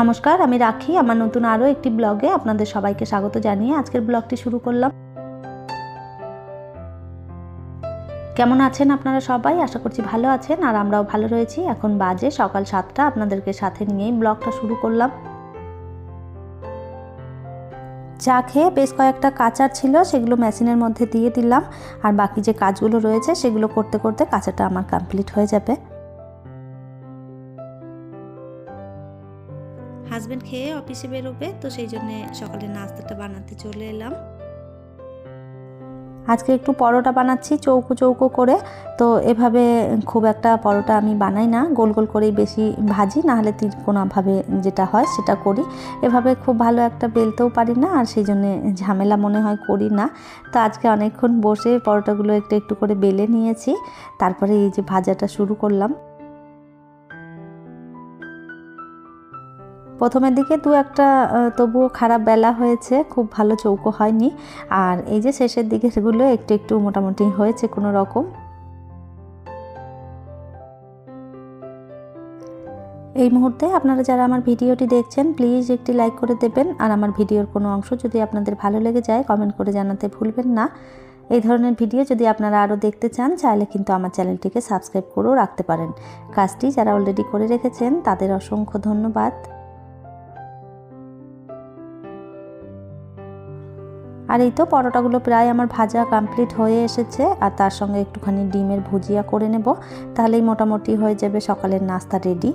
নমস্কার, আমি রাখি। আমার নতুন আরও একটি ব্লগে আপনাদের সবাইকে স্বাগত জানিয়ে আজকের ব্লগটি শুরু করলাম। কেমন আছেন আপনারা সবাই? আশা করছি ভালো আছেন আর আমরাও ভালো রয়েছি। এখন বাজে সকাল সাতটা। আপনাদেরকে সাথে নিয়েই ব্লগটা শুরু করলাম। চা খেয়ে বেশ কয়েকটা কাচার ছিল, সেগুলো মেশিনের মধ্যে দিয়ে দিলাম। আর বাকি যে কাজগুলো রয়েছে, সেগুলো করতে করতে কাঁচাটা আমার কমপ্লিট হয়ে যাবে। হাজব্যান্ড খেয়ে অফিসে বেরোবে, তো সেই জন্যে সকালে নাস্তাটা বানাতে চলে এলাম। আজকে একটু পরোটা বানাচ্ছি, চৌকো চৌকো করে। তো এভাবে খুব একটা পরোটা আমি বানাই না, গোল গোল করেই বেশি ভাজি, নাহলে তিরকোনাভাবে যেটা হয় সেটা করি। এভাবে খুব ভালো একটা বেলতেও পারি না, আর সেই জন্যে ঝামেলা মনে হয় করি না। তো আজকে অনেকক্ষণ বসে পরোটাগুলো একটু একটু করে বেলে নিয়েছি, তারপরে এই যে ভাজাটা শুরু করলাম। প্রথমের দিকে দু একটা তবুও খারাপ বেলা হয়েছে, খুব ভালো চৌকো হয়নি। আর এই যে শেষের দিকে সেগুলো একটু একটু মোটামুটি হয়েছে কোনো রকম। এই মুহূর্তে আপনারা যারা আমার ভিডিওটি দেখছেন, প্লিজ একটি লাইক করে দেবেন। আর আমার ভিডিওর কোনো অংশ যদি আপনাদের ভালো লেগে যায়, কমেন্ট করে জানাতে ভুলবেন না। এই ধরনের ভিডিও যদি আপনারা আরও দেখতে চান, চাইলে কিন্তু আমার চ্যানেলটিকে সাবস্ক্রাইব করেও রাখতে পারেন। কাজটি যারা অলরেডি করে রেখেছেন, তাদের অসংখ্য ধন্যবাদ। আর এই তো পরোটাগুলো প্রায় আমার ভাজা কমপ্লিট হয়ে এসেছে, আর তার সঙ্গে একটুখানি ডিমের ভুজিয়া করে নেব, তাহলেই মোটামুটি হয়ে যাবে সকালের নাস্তা রেডি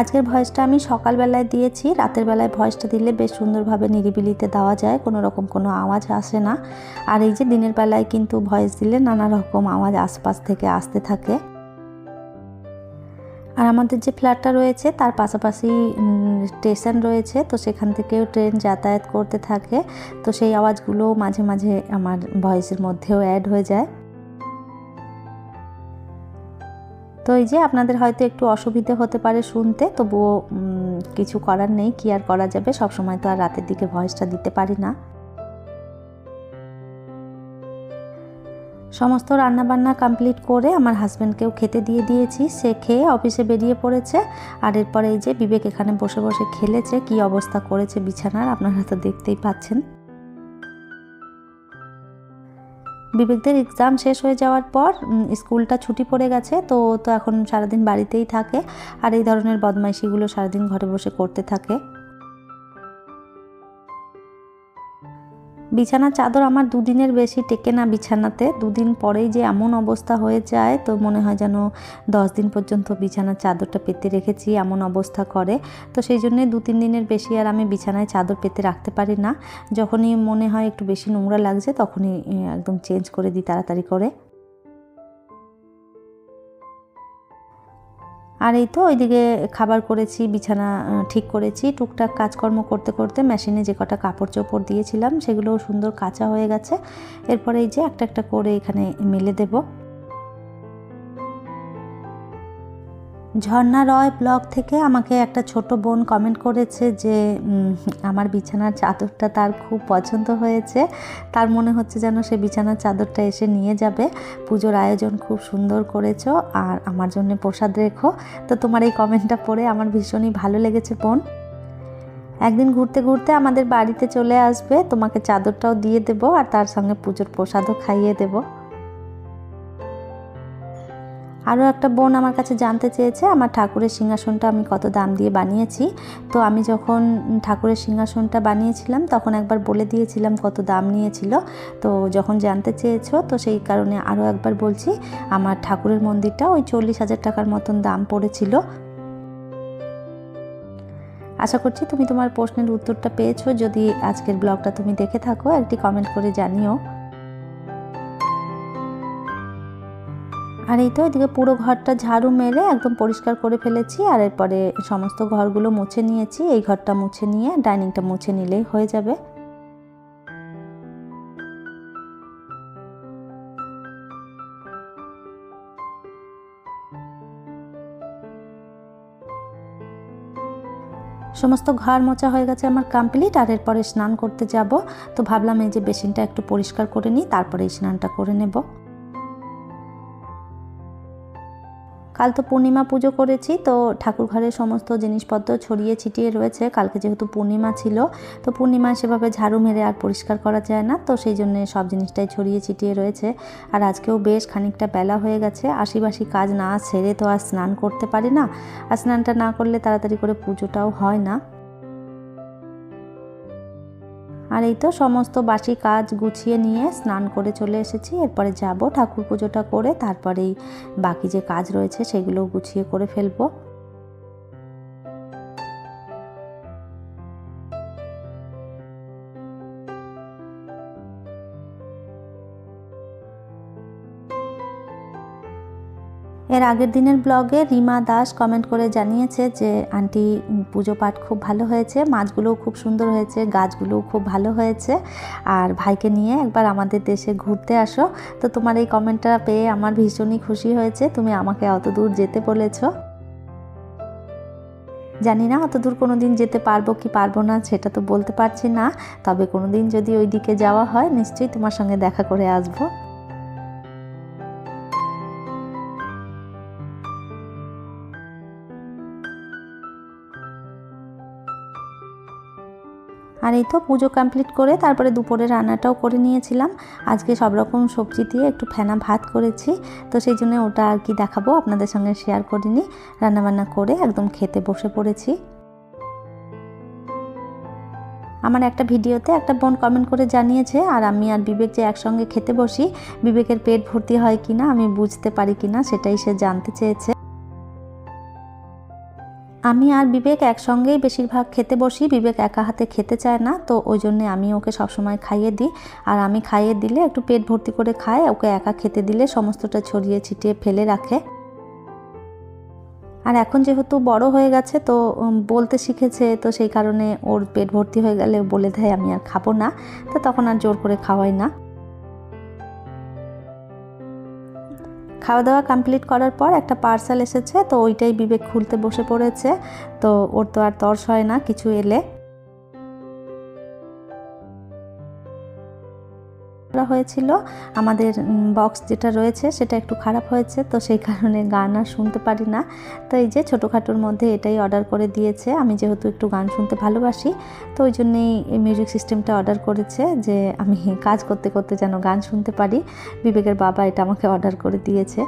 আজকের ভয়েসটা আমি সকালবেলায় দিয়েছি, রাতের বেলায় ভয়েসটা দিলে বেশ সুন্দরভাবে নিরিবিলিতে দেওয়া যায়, কোনো রকম কোনো আওয়াজ আসে না। আর এই যে দিনের বেলায় কিন্তু ভয়েস দিলে নানা রকম আওয়াজ আশপাশ থেকে আসতে থাকে। আর আমাদের যে ফ্ল্যাটটা রয়েছে, তার পাশাপাশি স্টেশন রয়েছে, তো সেখান থেকেও ট্রেন যাতায়াত করতে থাকে। তো সেই আওয়াজগুলো মাঝে মাঝে আমার ভয়েসের মধ্যেও অ্যাড হয়ে যায়। তো এই যে আপনাদের হয়তো একটু অসুবিধে হতে পারে শুনতে, তবুও কিছু করার নেই, কি আর করা যাবে? সবসময় তো আর রাতের দিকে ভয়েসটা দিতে পারি না। সমস্ত রান্নাবান্না কমপ্লিট করে আমার হাজব্যান্ডকেও খেতে দিয়ে দিয়েছি। সে খেয়ে অফিসে বেরিয়ে পড়েছে। আর এরপরে এই যে বিবেক এখানে বসে বসে খেলেছে, কি অবস্থা করেছে বিছানার আপনারা তো দেখতেই পাচ্ছেন। বিবেকদের এক্সাম শেষ হয়ে যাওয়ার পর স্কুলটা ছুটি পড়ে গেছে, তো তো এখন সারাদিন বাড়িতেই থাকে। আর এই ধরনের বদমাইশিগুলো সারাদিন ঘরে বসে করতে থাকে। বিছানার চাদর আমার দুদিনের বেশি টেকে না বিছানাতে। দুদিন পরেই যে এমন অবস্থা হয়ে যায়, তো মনে হয় যেন দশ দিন পর্যন্ত বিছানার চাদরটা পেতে রেখেছি, এমন অবস্থা করে। তো সেই জন্যে দু তিন দিনের বেশি আর আমি বিছানায় চাদর পেতে রাখতে পারি না। যখনই মনে হয় একটু বেশি নোংরা লাগছে, তখনই একদম চেঞ্জ করে দিই তাড়াতাড়ি করে। আর এই তো ওইদিকে খাবার করেছি, বিছানা ঠিক করেছি। টুকটাক কাজকর্ম করতে করতে মেশিনে যে কটা কাপড় চোপড় দিয়েছিলাম, সেগুলোও সুন্দর কাঁচা হয়ে গেছে। এরপরে এই যে একটা একটা করে এখানে মেলে দেবো। ঝর্ণা রয় ব্লগ থেকে আমাকে একটা ছোট বোন কমেন্ট করেছে যে আমার বিছানার চাদরটা তার খুব পছন্দ হয়েছে। তার মনে হচ্ছে যেন সে বিছানার চাদরটা এসে নিয়ে যাবে। পুজোর আয়োজন খুব সুন্দর করেছ আর আমার জন্য প্রসাদ রেখো। তো তোমার এই কমেন্টটা পড়ে আমার ভীষণই ভালো লেগেছে বোন। একদিন ঘুরতে ঘুরতে আমাদের বাড়িতে চলে আসবে। তোমাকে চাদরটাও দিয়ে দেবো আর তার সঙ্গে পুজোর প্রসাদও খাইয়ে দেবো। আরও একটা বোন আমার কাছে জানতে চেয়েছে, আমার ঠাকুরের সিংহাসনটা আমি কত দাম দিয়ে বানিয়েছি। তো আমি যখন ঠাকুরের সিংহাসনটা বানিয়েছিলাম, তখন একবার বলে দিয়েছিলাম কত দাম নিয়েছিল। তো যখন জানতে চেয়েছো, তো সেই কারণে আরও একবার বলছি, আমার ঠাকুরের মন্দিরটা ওই চল্লিশ হাজার টাকার মতন দাম পড়েছিল। আশা করছি তুমি তোমার প্রশ্নের উত্তরটা পেয়েছ। যদি আজকের ব্লগটা তুমি দেখে থাকো, একটি কমেন্ট করে জানিও। আর এই তো এদিকে পুরো ঘরটা ঝাড়ু মেরে একদম পরিষ্কার করে ফেলেছি, আর এরপরে সমস্ত ঘরগুলো মুছে নিয়েছি। এই ঘরটা মুছে নিয়ে ডাইনিংটা মুছে নিলেই হয়ে যাবে। সমস্ত ঘর মোছা হয়ে গেছে আমার কমপ্লিট, আর এরপরে স্নান করতে যাব। তো ভাবলাম এই যে বেসিনটা একটু পরিষ্কার করে নিই তারপরে স্নানটা করে নেব। কাল তো পূর্ণিমা পুজো করেছি, তো ঠাকুর ঘরের সমস্ত জিনিসপত্র ছড়িয়ে ছিটিয়ে রয়েছে। কালকে যেহেতু পূর্ণিমা ছিল, তো পূর্ণিমা সেভাবে ঝাড়ু মেরে আর পরিষ্কার করা যায় না, তো সেই জন্য সব জিনিসটাই ছড়িয়ে ছিটিয়ে রয়েছে। আর আজকেও বেশ খানিকটা বেলা হয়ে গেছে, আশিবাসী কাজ না সেরে তো আর স্নান করতে পারি না। আর স্নানটা না করলে তাড়াতাড়ি করে পুজোটাও হয় না। আর এই তো সমস্ত বাসি কাজ গুছিয়ে নিয়ে স্নান করে চলে এসেছি। এরপরে যাব ঠাকুর পুজোটা করে, তারপরেই বাকি যে কাজ রয়েছে সেগুলো গুছিয়ে করে ফেলব। এর আগের দিনের ব্লগে রিমা দাস কমেন্ট করে জানিয়েছে যে, আন্টি, পুজো পাঠ খুব ভালো হয়েছে, মাছগুলোও খুব সুন্দর হয়েছে, গাছগুলোও খুব ভালো হয়েছে। আর ভাইকে নিয়ে একবার আমাদের দেশে ঘুরতে আসো। তো তোমার এই কমেন্টটা পেয়ে আমার ভীষণই খুশি হয়েছে। তুমি আমাকে অত দূর যেতে বলেছ। জানি না অত দূর কোনো দিন যেতে পারব কি পারব না, সেটা তো বলতে পারছি না। তবে কোনো দিন যদি ওই দিকে যাওয়া হয়, নিশ্চয়ই তোমার সঙ্গে দেখা করে আসব। আর এই তো পুজো কমপ্লিট করে তারপরে দুপুরে রান্নাটাও করে নিয়েছিলাম। আজকে সব রকম সবজি দিয়ে একটু ফেনা ভাত করেছি। তো সেই জন্য ওটা আর কি দেখাবো, আপনাদের সঙ্গে শেয়ার করিনি। রান্নাবান্না করে একদম খেতে বসে পড়েছি। আমার একটা ভিডিওতে একটা বোন কমেন্ট করে জানিয়েছে, আর আমি আর বিবেক যে একসঙ্গে খেতে বসি, বিবেকের পেট ভর্তি হয় কিনা, আমি বুঝতে পারি কিনা, সেটাই সে জানতে চেয়েছে। আমি আর বিবেক একসঙ্গেই বেশিরভাগ খেতে বসি। বিবেক একা হাতে খেতে চায় না, তো ওই জন্যে আমি ওকে সবসময় খাইয়ে দিই। আর আমি খাইয়ে দিলে একটু পেট ভর্তি করে খায়, ওকে একা খেতে দিলে সমস্তটা ছড়িয়ে ছিটিয়ে ফেলে রাখে। আর এখন যেহেতু বড় হয়ে গেছে, তো বলতে শিখেছে, তো সেই কারণে ওর পেট ভর্তি হয়ে গেলে বলে দেয়, আমি আর খাব না। তো তখন আর জোর করে খাওয়াই না। খাওয়া দাওয়া কমপ্লিট করার পর একটা পার্সেল এসেছে, তো ওইটাই বিবেক খুলতে বসে পড়েছে, তো ওর তো আর তর্স হয় না, কিছু এলে। হয়েছিল। আমাদের বক্স যেটা রয়েছে সেটা একটু খারাপ হয়েছে, তো সেই কারণে গান আর শুনতে পারি না। তো এই যে ছোটোখাটোর মধ্যে এটাই অর্ডার করে দিয়েছে। আমি যেহেতু একটু গান শুনতে ভালোবাসি, তো ওই জন্যেই এই মিউজিক সিস্টেমটা অর্ডার করেছে যে আমি কাজ করতে করতে যেন গান শুনতে পারি। বিবেকের বাবা এটা আমাকে অর্ডার করে দিয়েছে।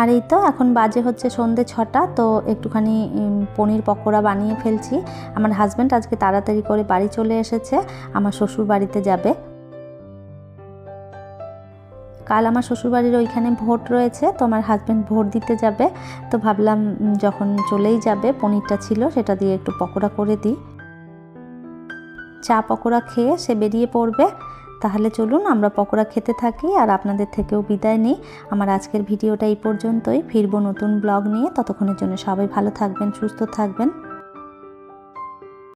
আর এই তো এখন বাজে হচ্ছে সন্ধে ছটা, তো একটুখানি পনির পকোড়া বানিয়ে ফেলছি। আমার হাজব্যান্ড আজকে তাড়াতাড়ি করে বাড়ি চলে এসেছে, আমার শ্বশুর বাড়িতে যাবে। কাল আমার শ্বশুরবাড়ির ওইখানে ভোট রয়েছে, তো আমার হাজব্যান্ড ভোট দিতে যাবে। তো ভাবলাম যখন চলেই যাবে, পনিরটা ছিল, সেটা দিয়ে একটু পকোড়া করে দিই। চা পকোড়া খেয়ে সে বেরিয়ে পড়বে। তাহলে চলুন আমরা পকোড়া খেতে থাকি আর আপনাদের থেকেও বিদায় নিই। আমার আজকের ভিডিওটা এই পর্যন্তই। ফিরবো নতুন ব্লগ নিয়ে। ততক্ষণের জন্য সবাই ভালো থাকবেন, সুস্থ থাকবেন।